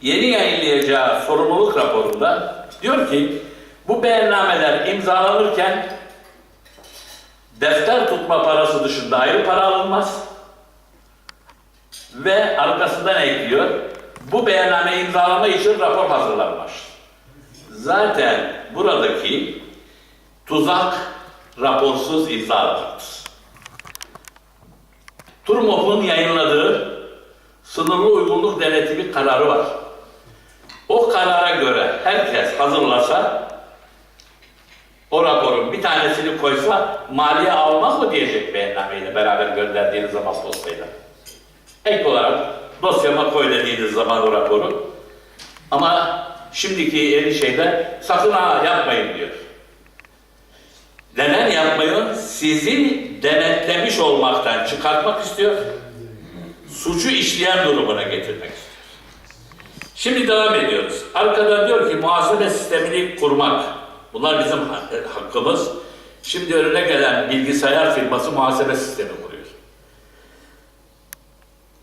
yeni yayınlayacağı sorumluluk raporunda diyor ki bu beyannameler imzalanırken defter tutma parası dışında ayrı para alınmaz ve arkasından ekliyor bu beyanname imzalama için rapor hazırlanmış. Zaten buradaki tuzak raporsuz imzalamaktır. Turmof'un yayınladığı sınırlı uygunluk denetimi kararı var. O karara göre herkes hazırlasa o raporun bir tanesini koysa maliye almaz mı diyecek beyannameyle beraber gönderdiğiniz zaman postayla. Ek olarak dosyama koy dediğiniz zaman o raporu. Ama şimdiki yeni şeyde sakın ha yapmayın diyor. Neden yapmayın? Sizi denetlemiş olmaktan çıkartmak istiyor. Suçu işleyen durumuna getirmek istiyor. Şimdi devam ediyoruz. Arkadan diyor ki muhasebe sistemini kurmak. Bunlar bizim hak- hakkımız. Şimdi önüne gelen bilgisayar firması muhasebe sistemi kuruyor.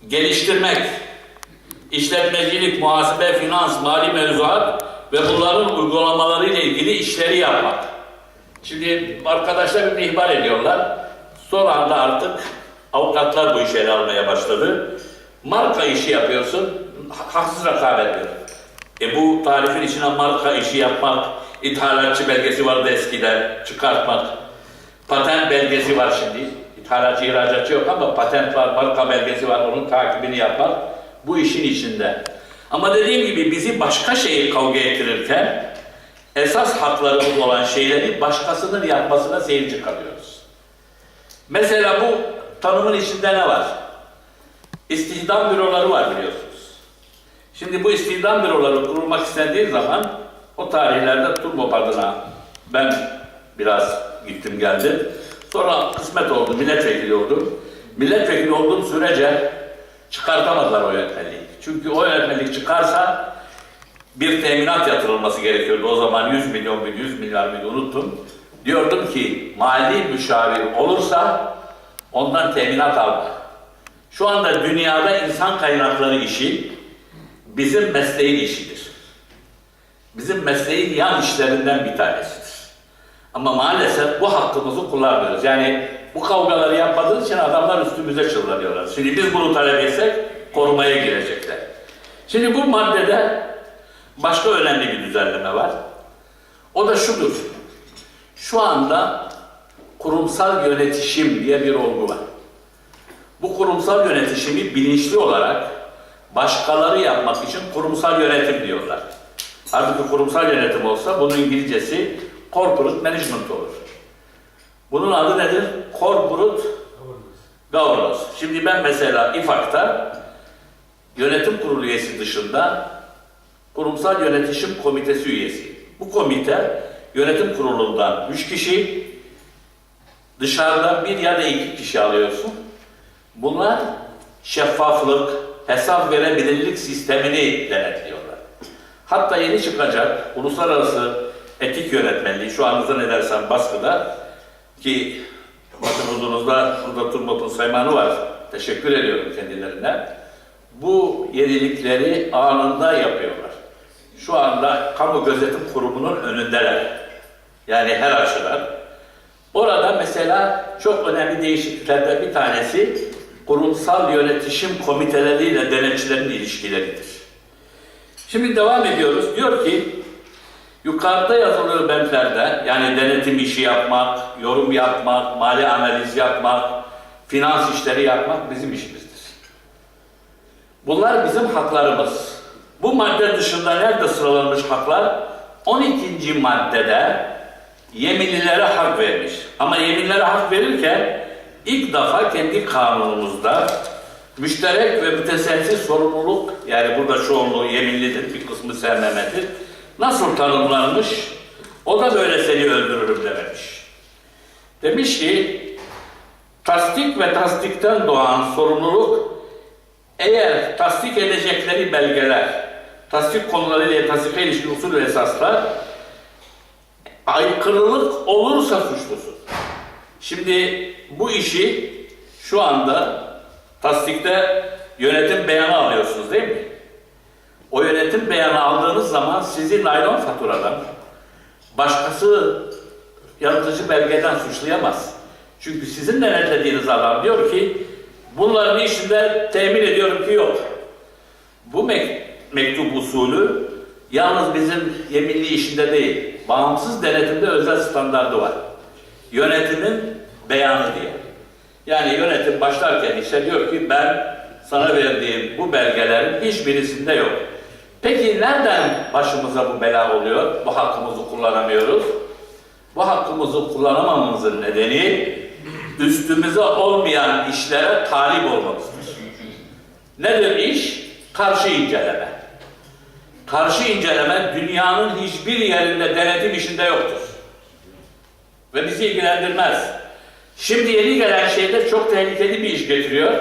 Geliştirmek, işletmecilik, muhasebe, finans, mali mevzuat ve bunların uygulamaları ile ilgili işleri yapmak. Şimdi arkadaşlar bir ihbar ediyorlar. Son anda artık avukatlar bu işi ele almaya başladı. Marka işi yapıyorsun, haksız rekabet diyor. E bu tarifin içine marka işi yapmak, ithalatçı belgesi vardı eskiden, çıkartmak. Patent belgesi var şimdi. İthalatçı, ihracatçı yok ama patent var, marka belgesi var, onun takibini yapmak bu işin içinde. Ama dediğim gibi bizi başka şeyi kavga ettirirken esas haklarımız olan şeyleri başkasının yapmasına seyirci kalıyoruz. Mesela bu tanımın içinde ne var? İstihdam büroları var biliyorsunuz. Şimdi bu istihdam büroları kurulmak istendiği zaman o tarihlerde Turbo adına ben biraz gittim geldim. Sonra kısmet oldu, milletvekili oldum. Milletvekili olduğum sürece çıkartamadılar o yönetmeliği. Çünkü o yönetmelik çıkarsa bir teminat yatırılması gerekiyordu. O zaman 100 milyon muydu, 100 milyar mıydı unuttum. Diyordum ki mali müşavir olursa ondan teminat alma. Şu anda dünyada insan kaynakları işi bizim mesleğin işidir. Bizim mesleğin yan işlerinden bir tanesidir. Ama maalesef bu hakkımızı kullanmıyoruz. Yani bu kavgaları yapmadığımız için adamlar üstümüze çullanıyorlar. Şimdi biz bunu talep etsek korumaya girecekler. Şimdi bu maddede başka önemli bir düzenleme var. O da şudur. Şu anda kurumsal yönetişim diye bir olgu var. Bu kurumsal yönetişimi bilinçli olarak başkaları yapmak için kurumsal yönetim diyorlar. Halbuki kurumsal yönetim olsa bunun İngilizcesi corporate management olur. Bunun adı nedir? Corporate governance. Şimdi ben mesela İFAK'ta yönetim kurulu üyesi dışında kurumsal yönetişim komitesi üyesi. Bu komite yönetim kurulundan üç kişi, dışarıdan bir ya da iki kişi alıyorsun. Bunlar şeffaflık, hesap verebilirlik sistemini denetliyorlar. Hatta yeni çıkacak uluslararası etik yönetmenliği, şu an zannedersem baskıda ki bakın huzurunuzda burada Turmop'un saymanı var. Teşekkür ediyorum kendilerine. Bu yenilikleri anında yapıyorlar. Şu anda Kamu Gözetim Kurumu'nun önündeler. Yani her açıdan. Orada mesela çok önemli değişikliklerden bir tanesi kurumsal yönetişim komiteleriyle denetçilerin ilişkileridir. Şimdi devam ediyoruz. Diyor ki yukarıda yazılı bentlerde yani denetim işi yapmak, yorum yapmak, mali analiz yapmak, finans işleri yapmak bizim işimizdir. Bunlar bizim haklarımız. Bu madde dışında nerede sıralanmış haklar? 12. maddede yeminlilere hak vermiş. Ama yeminlere hak verirken ilk defa kendi kanunumuzda müşterek ve müteselsiz sorumluluk yani burada çoğunluğu yeminlidir, bir kısmı sevmemedir. Nasıl tanımlanmış? O da böyle seni öldürürüm dememiş. Demiş ki tasdik ve tasdikten doğan sorumluluk eğer tasdik edecekleri belgeler, tasdik konuları ile tasdike ilişkin usul ve esaslar aykırılık olursa suçlusun. Şimdi bu işi şu anda tasdikte yönetim beyanı alıyorsunuz değil mi? O yönetim beyanı aldığınız zaman sizi naylon faturadan başkası yaratıcı belgeden suçlayamaz. Çünkü sizin denetlediğiniz adam diyor ki bunların işinde temin ediyorum ki yok. Bu mek- mektup usulü yalnız bizim yeminli işinde değil, bağımsız denetimde özel standardı var. Yönetimin beyanı diye. Yani yönetim başlarken işte diyor ki ben sana verdiğim bu belgelerin hiçbirisinde yok. Peki nereden başımıza bu bela oluyor? Bu hakkımızı kullanamıyoruz. Bu hakkımızı kullanamamamızın nedeni üstümüze olmayan işlere talip olmamızdır. Nedir iş? Karşı inceleme. Karşı inceleme dünyanın hiçbir yerinde denetim işinde yoktur. Ve bizi ilgilendirmez. Şimdi yeni gelen şeyler çok tehlikeli bir iş getiriyor.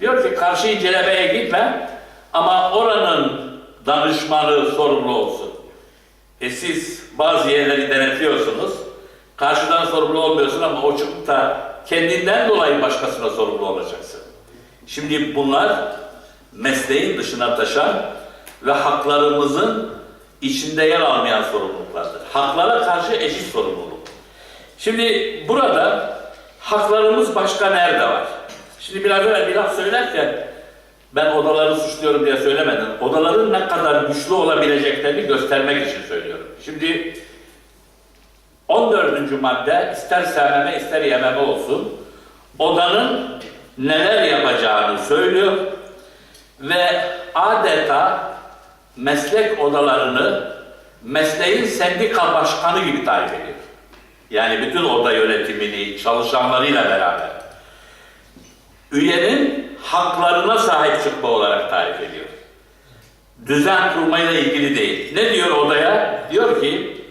Diyor ki karşı incelemeye gitme ama oranın danışmanı sorumlu olsun. E siz bazı yerleri denetliyorsunuz. Karşıdan sorumlu olmuyorsun ama o da kendinden dolayı başkasına sorumlu olacaksın. Şimdi bunlar mesleğin dışına taşan ve haklarımızın içinde yer almayan sorumluluklardır. Haklara karşı eşit sorumluluk. Şimdi burada haklarımız başka nerede var? Şimdi biraz evvel bir laf söylerken ben odaları suçluyorum diye söylemedim. Odaların ne kadar güçlü olabileceklerini göstermek için söylüyorum. Şimdi 14. madde ister SMM ister YMM olsun odanın neler yapacağını söylüyor ve adeta meslek odalarını mesleğin sendika başkanı gibi tarif ediyor. Yani bütün oda yönetimini çalışanlarıyla beraber üyenin haklarına sahip çıkma olarak tarif ediyor. Düzen kurmayla ilgili değil. Ne diyor odaya? Diyor ki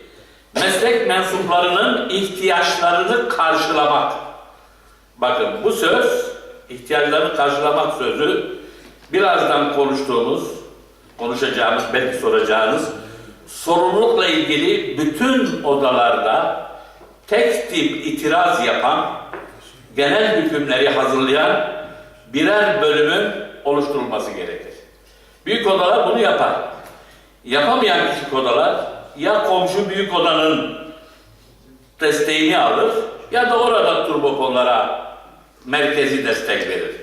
meslek mensuplarının ihtiyaçlarını karşılamak. Bakın bu söz, ihtiyaçlarını karşılamak sözü birazdan konuştuğumuz, konuşacağımız, belki soracağınız sorumlulukla ilgili bütün odalarda tek tip itiraz yapan, genel hükümleri hazırlayan birer bölümün oluşturulması gerekir. Büyük odalar bunu yapar. Yapamayan küçük odalar ya komşu büyük odanın desteğini alır ya da orada turboponlara merkezi destek verir.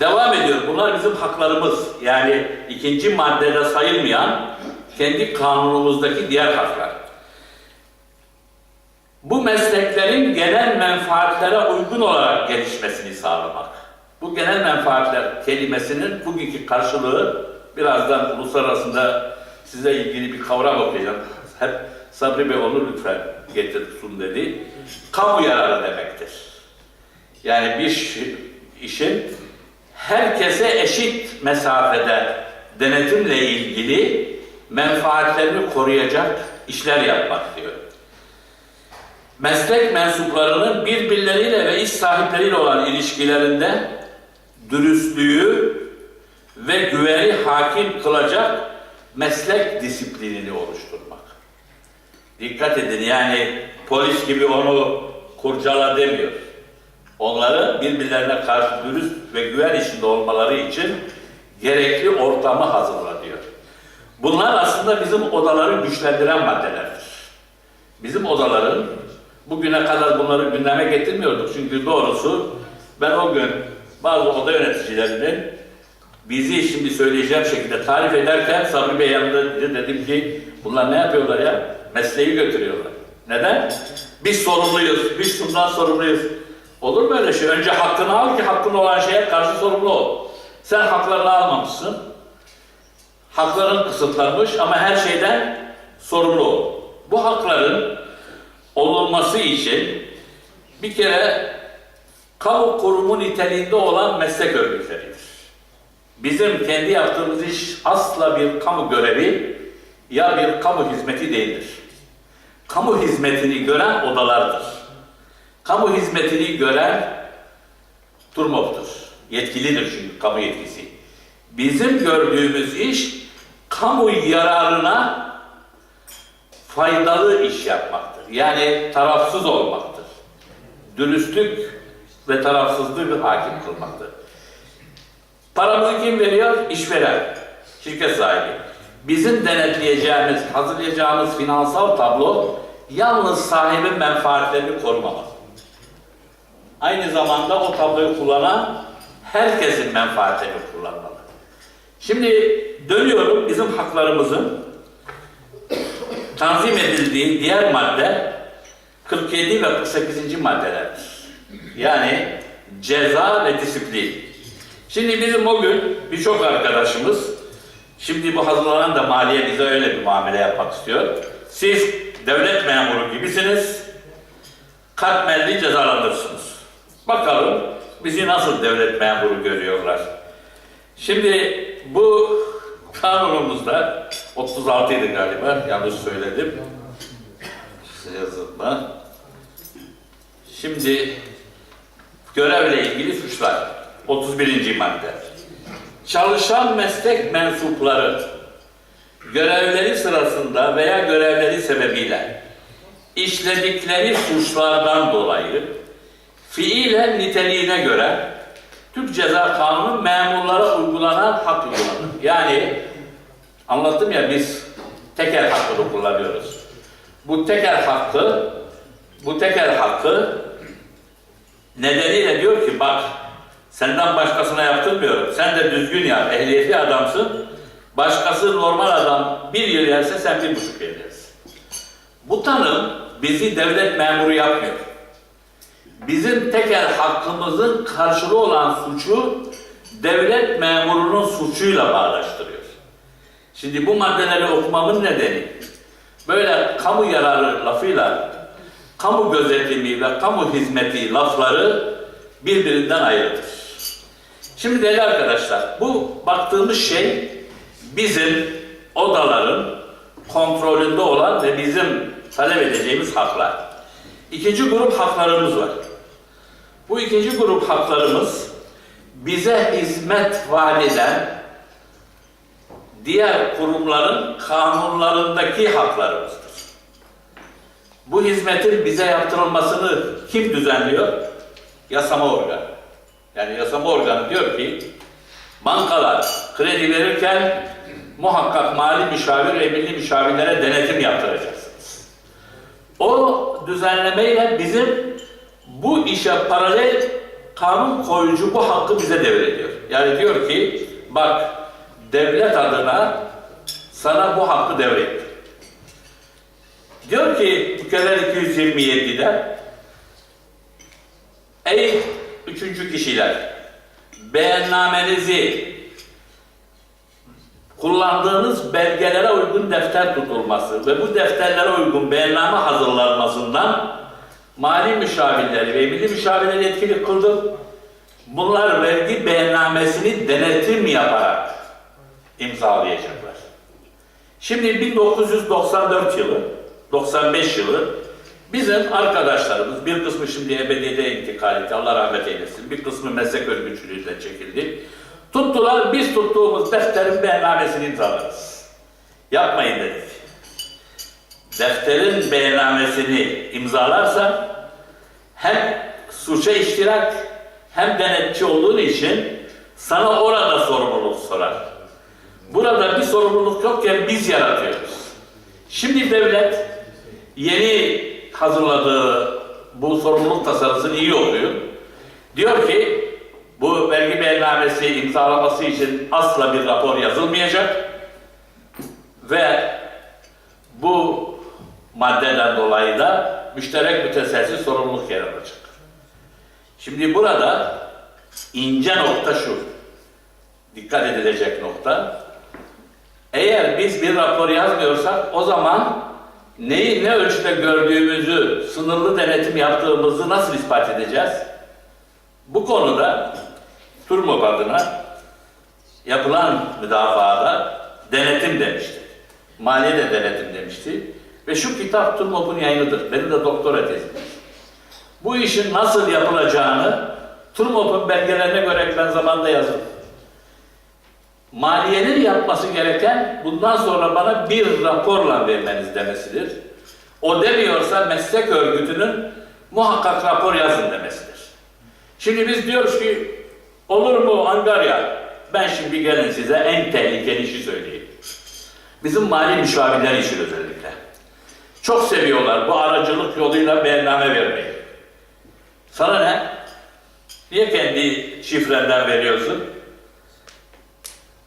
Devam ediyor. Bunlar bizim haklarımız. Yani ikinci maddede sayılmayan kendi kanunumuzdaki diğer haklar. Mesleklerin genel menfaatlere uygun olarak gelişmesini sağlamak. Bu genel menfaatler kelimesinin bugünkü karşılığı birazdan uluslararasında size ilgili bir kavram okuyacağım. Hep Sabri Bey onu lütfen getirsin dedi. Kamu yararı demektir. Yani bir şi- işin herkese eşit mesafede denetimle ilgili menfaatlerini koruyacak işler yapmak diyor. Meslek mensuplarının birbirleriyle ve iş sahipleriyle olan ilişkilerinde dürüstlüğü ve güveni hakim kılacak meslek disiplinini oluşturmak. Dikkat edin yani polis gibi onu kurcala demiyor. Onları birbirlerine karşı dürüst ve güven içinde olmaları için gerekli ortamı hazırla diyor. Bunlar aslında bizim odaları güçlendiren maddelerdir. Bizim odaların bugüne kadar bunları gündeme getirmiyorduk. Çünkü doğrusu ben o gün bazı oda yöneticilerinin bizi şimdi söyleyeceğim şekilde tarif ederken Sabri Bey yanında dedi- dedim ki bunlar ne yapıyorlar ya? Mesleği götürüyorlar. Neden? Biz sorumluyuz, biz şundan sorumluyuz. Olur mu öyle şey? Önce hakkını al ki hakkın olan şeye karşı sorumlu ol. Sen haklarını almamışsın. Hakların kısıtlanmış ama her şeyden sorumlu ol. Bu hakların olunması için bir kere kamu kurumu niteliğinde olan meslek örgütleridir. Bizim kendi yaptığımız iş asla bir kamu görevi ya bir kamu hizmeti değildir. Kamu hizmetini gören odalardır. Kamu hizmetini gören TURMOP'tur. Yetkilidir çünkü kamu yetkisi. Bizim gördüğümüz iş kamu yararına faydalı iş yapmaktır. Yani tarafsız olmaktır. Dürüstlük ve tarafsızlığı hakim kılmaktır. Paramızı kim veriyor? İşveren, şirket sahibi. bizim denetleyeceğimiz, hazırlayacağımız finansal tablo yalnız sahibin menfaatlerini korumamalı. Aynı zamanda o tabloyu kullanan herkesin menfaatlerini kullanmalı. Şimdi dönüyorum bizim haklarımızın tanzim edildiği diğer madde 47 ve 48. maddelerdir. Yani ceza ve disiplin. Şimdi bizim o gün birçok arkadaşımız, şimdi bu hazırlanan da maliye bize öyle bir muamele yapmak istiyor. Siz devlet memuru gibisiniz, katmerli cezalanırsınız. Bakalım bizi nasıl devlet memuru görüyorlar. Şimdi bu kanunumuzda 36 idi galiba, yanlış söyledim. Yazılma. Şimdi görevle ilgili suçlar. 31. madde. Çalışan meslek mensupları görevleri sırasında veya görevleri sebebiyle işledikleri suçlardan dolayı fiilen niteliğine göre Türk Ceza Kanunu memurlara uygulanan hak uygulanır. Yani anlattım ya biz teker hakkını kullanıyoruz. Bu teker hakkı bu teker hakkı nedeniyle diyor ki bak senden başkasına yaptırmıyorum. Sen de düzgün yap. Ehliyetli adamsın. Başkası normal adam bir yıl yerse sen bir buçuk yıl yersin. Bu tanım bizi devlet memuru yapmıyor. Bizim teker hakkımızın karşılığı olan suçu devlet memurunun suçuyla bağdaştırıyor. Şimdi bu maddeleri okumamın nedeni böyle kamu yararı lafıyla kamu gözetimi ve kamu hizmeti lafları birbirinden ayrıdır. Şimdi değerli arkadaşlar, bu baktığımız şey bizim odaların kontrolünde olan ve bizim talep edeceğimiz haklar. İkinci grup haklarımız var. Bu ikinci grup haklarımız bize hizmet vaat eden diğer kurumların kanunlarındaki haklarımızdır. Bu hizmetin bize yaptırılmasını kim düzenliyor? Yasama organı. Yani yasama organı diyor ki bankalar kredi verirken muhakkak mali müşavir ve milli müşavirlere denetim yaptıracaksınız. O düzenlemeyle bizim bu işe paralel kanun koyucu bu hakkı bize devrediyor. Yani diyor ki bak devlet adına sana bu hakkı devrettim. Diyor ki Mükerrer 227'de Ey üçüncü kişiler beyannamenizi kullandığınız belgelere uygun defter tutulması ve bu defterlere uygun beyanname hazırlanmasından mali müşavirleri ve milli müşavirleri etkili kıldım. Bunlar vergi beyannamesini denetim yaparak imzalayacaklar. Şimdi 1994 yılı, 95 yılı bizim arkadaşlarımız, bir kısmı şimdi ebediyede intikal etti, Allah rahmet eylesin, bir kısmı meslek örgütçülüğüyle çekildi. Tuttular, biz tuttuğumuz defterin beyannamesini imzalarız. Yapmayın dedik. Defterin beyannamesini imzalarsan hem suça iştirak hem denetçi olduğun için sana orada sorumluluk sorar. Burada bir sorumluluk yokken biz yaratıyoruz. Şimdi devlet yeni hazırladığı bu sorumluluk tasarısını iyi okuyor. Diyor ki bu vergi beyannamesi imzalaması için asla bir rapor yazılmayacak ve bu maddeden dolayı da müşterek müteselsiz sorumluluk yer alacak. Şimdi burada ince nokta şu. Dikkat edilecek nokta. Eğer biz bir rapor yazmıyorsak o zaman neyi ne ölçüde gördüğümüzü, sınırlı denetim yaptığımızı nasıl ispat edeceğiz? Bu konuda Turmop adına yapılan müdafaada denetim demişti. Maliye de denetim demişti. Ve şu kitap Turmop'un yayınıdır. Benim de doktora tezimdir. Bu işin nasıl yapılacağını Turmop'un belgelerine göre ekran zamanda yazın. Maliyenin yapması gereken bundan sonra bana bir raporla vermeniz demesidir. O demiyorsa meslek örgütünün muhakkak rapor yazın demesidir. Şimdi biz diyoruz ki olur mu Angarya? Ben şimdi gelin size en tehlikeli işi söyleyeyim. Bizim mali müşavirler için özellikle. Çok seviyorlar bu aracılık yoluyla beyanname vermeyi. Sana ne? Niye kendi şifrenden veriyorsun?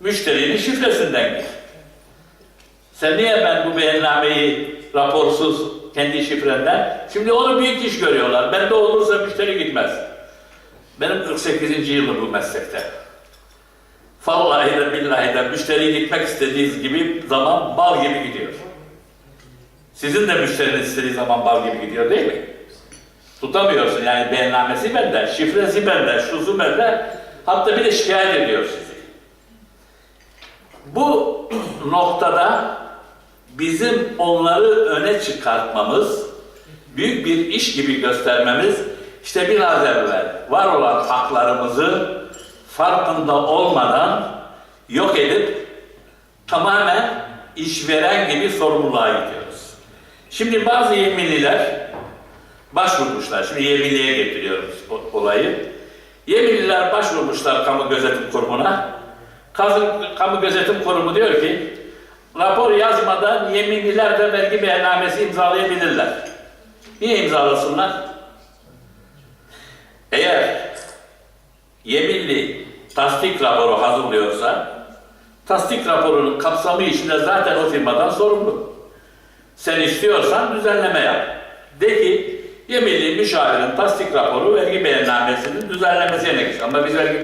Müşterinin şifresinden git. Sen niye ben bu beyannameyi raporsuz kendi şifrenden? Şimdi onu büyük iş görüyorlar. Bende olursa müşteri gitmez. Benim 48. yılım bu meslekte. Vallahi de billahi de müşteriyi gitmek istediğiniz gibi zaman bal gibi gidiyor. Sizin de müşteriniz istediği zaman bal gibi gidiyor değil mi? Tutamıyorsun yani beyannamesi bende, şifresi bende, şusu bende. Hatta bir de şikayet ediyor sizi. Bu noktada bizim onları öne çıkartmamız, büyük bir iş gibi göstermemiz, işte biraz evvel var olan haklarımızı farkında olmadan yok edip tamamen işveren gibi sorumluluğa gidiyoruz. Şimdi bazı yeminliler başvurmuşlar. Şimdi yeminliğe getiriyorum o- olayı. Yeminliler başvurmuşlar kamu gözetim kurumuna. Kamu, kamu gözetim kurumu diyor ki rapor yazmadan yeminliler de vergi beyannamesi imzalayabilirler. Niye imzalasınlar? Eğer yeminli tasdik raporu hazırlıyorsa tasdik raporunun kapsamı içinde zaten o firmadan sorumlu. Sen istiyorsan düzenleme yap. De ki yeminli müşavirin tasdik raporu vergi beyannamesinin düzenlemesine geç. Ama biz vergi